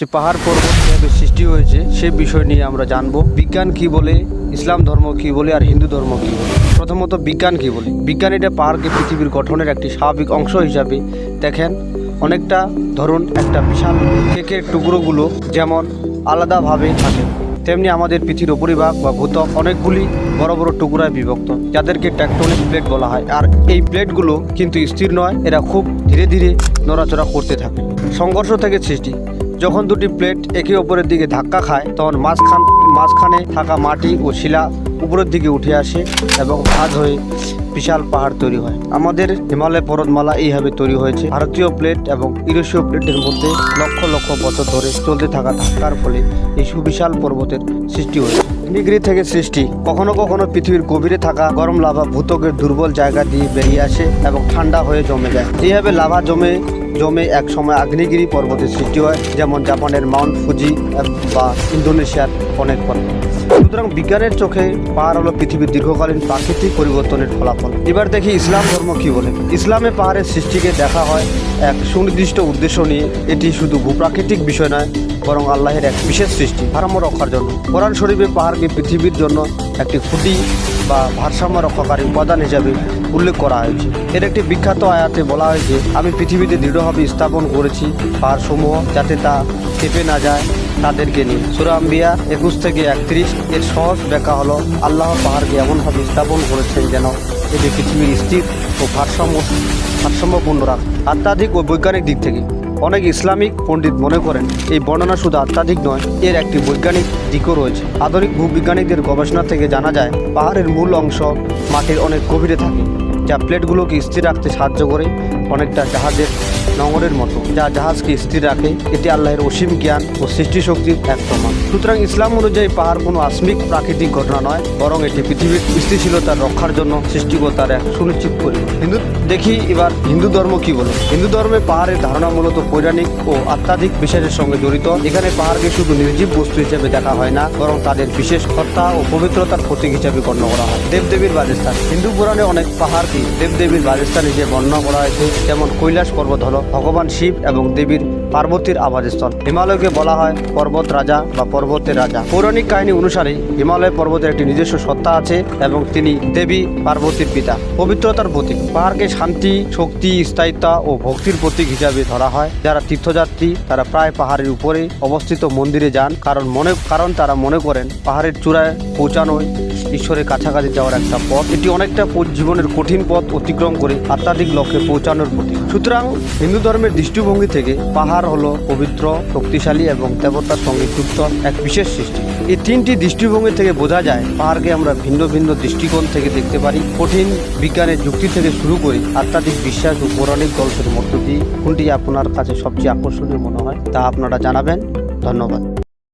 যে পাহাড় পর্বত কীভাবে সৃষ্টি হয়েছে, সে বিষয় নিয়ে আমরা জানব। বিজ্ঞান কি বলে, ইসলাম ধর্ম কি বলে, আর হিন্দু ধর্ম কি বলে? প্রথমত বিজ্ঞান কি বলে? বিজ্ঞান এটা পাহাড়কে পৃথিবীর গঠনের একটি স্বাভাবিক অংশ হিসাবে দেখেন। অনেকটা ধরুন একটা বিশাল কেকের টুকরোগুলো যেমন আলাদাভাবে থাকে, তেমনি আমাদের পৃথিবীর উপরিভাগ বা ভূতক অনেকগুলি বড় বড় টুকরায় বিভক্ত, যাদেরকে ট্যাকটনিক প্লেট বলা হয়। আর এই প্লেটগুলো কিন্তু স্থির নয়, এরা খুব ধীরে ধীরে নড়াচড়া করতে থাকে। সংঘর্ষ থেকে সৃষ্টি। যখন দুটি প্লেট একে অপরের দিকে ধাক্কা খায়, তখন মাঝখান, মাঝখানে থাকা মাটি ও শিলা উপরের দিকে উঠে আসে এবং ভাঁজ হয়ে বিশাল পাহাড় তৈরি হয়। আমাদের হিমালয় পর্বতমালা এইভাবে তৈরি হয়েছে। ভারতীয় প্লেট এবং ইউরোশীয় প্লেটের মধ্যে লক্ষ লক্ষ বছর ধরে চলতে থাকা ধাক্কার ফলে এই সুবিশাল পর্বতের সৃষ্টি হয়েছে। ডিগ্রি থেকে সৃষ্টি। কখনো কখনো পৃথিবীর গভীরে থাকা গরম লাভা ভূতকের দুর্বল জায়গা দিয়ে বেরিয়ে আসে এবং ঠান্ডা হয়ে জমে যায়। এইভাবে লাভা জমে জমে একসময় আগ্নেয়গিরি পর্বতের সৃষ্টি হয় যেমন জাপানের মাউন্ট ফুজি বা ইন্দোনেশিয়ার অনেক পর্বত। সুতরাং বিজ্ঞানের চোখে পাহাড় হলো পৃথিবীর দীর্ঘকালীন প্রাকৃতিক পরিবর্তনের ফলাফল। এবার দেখি ইসলাম ধর্ম কি বলে। ইসলামে পাহাড়ের সৃষ্টিকে দেখা হয় এক সুনির্দিষ্ট উদ্দেশ্য নিয়ে। এটি শুধু ভূপ্রাকৃতিক বিষয় নয়, বরং আল্লাহের এক বিশেষ সৃষ্টি, ভারসাম্য রক্ষার জন্য। কোরআন শরীফে পাহাড়কে পৃথিবীর জন্য একটি খুঁটি বা ভারসাম্য রক্ষাকারী উপাদান হিসাবে উল্লেখ করা হয়েছে। এর একটি বিখ্যাত আয়াতে বলা হয়েছে আমি পৃথিবীতে দৃঢ়ভাবে স্থাপন করেছি পাহাড়সমূহ যাতে তা কেঁপে না যায় তাদেরকে নিয়ে। সুরাম্বিয়া একুশ থেকে একত্রিশ এর সহজ ব্যাখ্যা হলো, আল্লাহ পাহাড়কে এমনভাবে স্থাপন করেছেন যেন এটি পৃথিবীর স্থির ও ভারসাম্য, ভারসাম্যপূর্ণ রাখ। আধ্যাত্মিক ও বৈজ্ঞানিক দিক থেকে অনেক ইসলামিক পণ্ডিত মনে করেন, এই বর্ণনা শুধু আধ্যাত্মিক নয়, এর একটি বৈজ্ঞানিক দিকও রয়েছে। আধুনিক ভূবিজ্ঞানীদের গবেষণা থেকে জানা যায়, পাহাড়ের মূল অংশ মাটির অনেক গভীরে থাকে। যা প্লেটগুলোকে স্থির রাখতে সাহায্য করে অনেকটা জাহাজের নঙরের মতো, যা জাহাজকে স্থির রাখে। এটি আল্লাহের অসীম জ্ঞান ও সৃষ্টি শক্তির এক প্রমাণ। সুতরাং ইসলাম অনুযায়ী পাহাড় কোনো আসমিক প্রাকৃতিক ঘটনা নয়, বরং এটি পৃথিবীর স্থিতিশীলতার রক্ষার জন্য সৃষ্টিকতার এক সুনিশ্চিত পরিমাণ হিন্দু, দেখি এবার হিন্দু ধর্ম কি বলে? হিন্দু ধর্মে পাহাড়ের ধারণা মূলত পৌরাণিক ও আধ্যাত্মিক বিশ্বাসের সঙ্গে জড়িত। এখানে পাহাড়কে শুধু নির্জীব বস্তু হিসেবে দেখা হয় না, বরং তাদের বিশেষ সত্তা ও পবিত্রতার প্রতীক হিসেবে গণ্য করা হয়। দেবদেবীর বাজস্থান হিন্দু পুরাণে অনেক পাহাড়কে দেবদেবীর বাসস্থান হিসেবে বর্ণনা করা হয়েছে যেমন কৈলাস পর্বত হল ভগবান শিব এবং দেবীর পার্বতীর আবাসস্থল। হিমালয়কে বলা হয় পর্বত রাজা বা পর্বতের রাজা। পৌরাণিক কাহিনী অনুসারে হিমালয় পর্বতের একটি নিজস্ব সত্তা আছে এবং তিনি দেবী পার্বতীর পিতা। পবিত্রতার প্রতীক। পাহাড়কে শান্তি, শক্তি, স্থায়িত্ব ও ভক্তির প্রতীক হিসাবে ধরা হয়। যারা তীর্থযাত্রী, তারা প্রায় পাহাড়ের উপরে অবস্থিত মন্দিরে যান। কারণ মনে, কারণ তারা মনে করেন পাহাড়ের চূড়ায় পৌঁছানোই ঈশ্বরের কাছাকাছি যাওয়ার একটা পথ। এটি অনেকটা জীবনের কঠিন পথ অতিক্রম করে আত্মাধিক লক্ষ্যে পৌঁছানোর প্রতীক। সুতরাং হিন্দু ধর্মের দৃষ্টিভঙ্গি থেকে পাহাড় হলো পবিত্র, শক্তিশালী এবং দেবতার সঙ্গে যুক্ত এক বিশেষ সৃষ্টি। এই তিনটি দৃষ্টিভঙ্গি থেকে বোঝা যায়, পাহাড়কে আমরা ভিন্ন ভিন্ন দৃষ্টিকোণ থেকে দেখতে পারি। কঠিন বিজ্ঞানের যুক্তি থেকে শুরু করে আধ্যাত্মিক বিশ্বাস ও পৌরাণিক গল্পের মধ্য দিয়ে কোনটি আপনার কাছে সবচেয়ে আকর্ষণীয় মনে হয় তা আপনারা জানাবেন। ধন্যবাদ।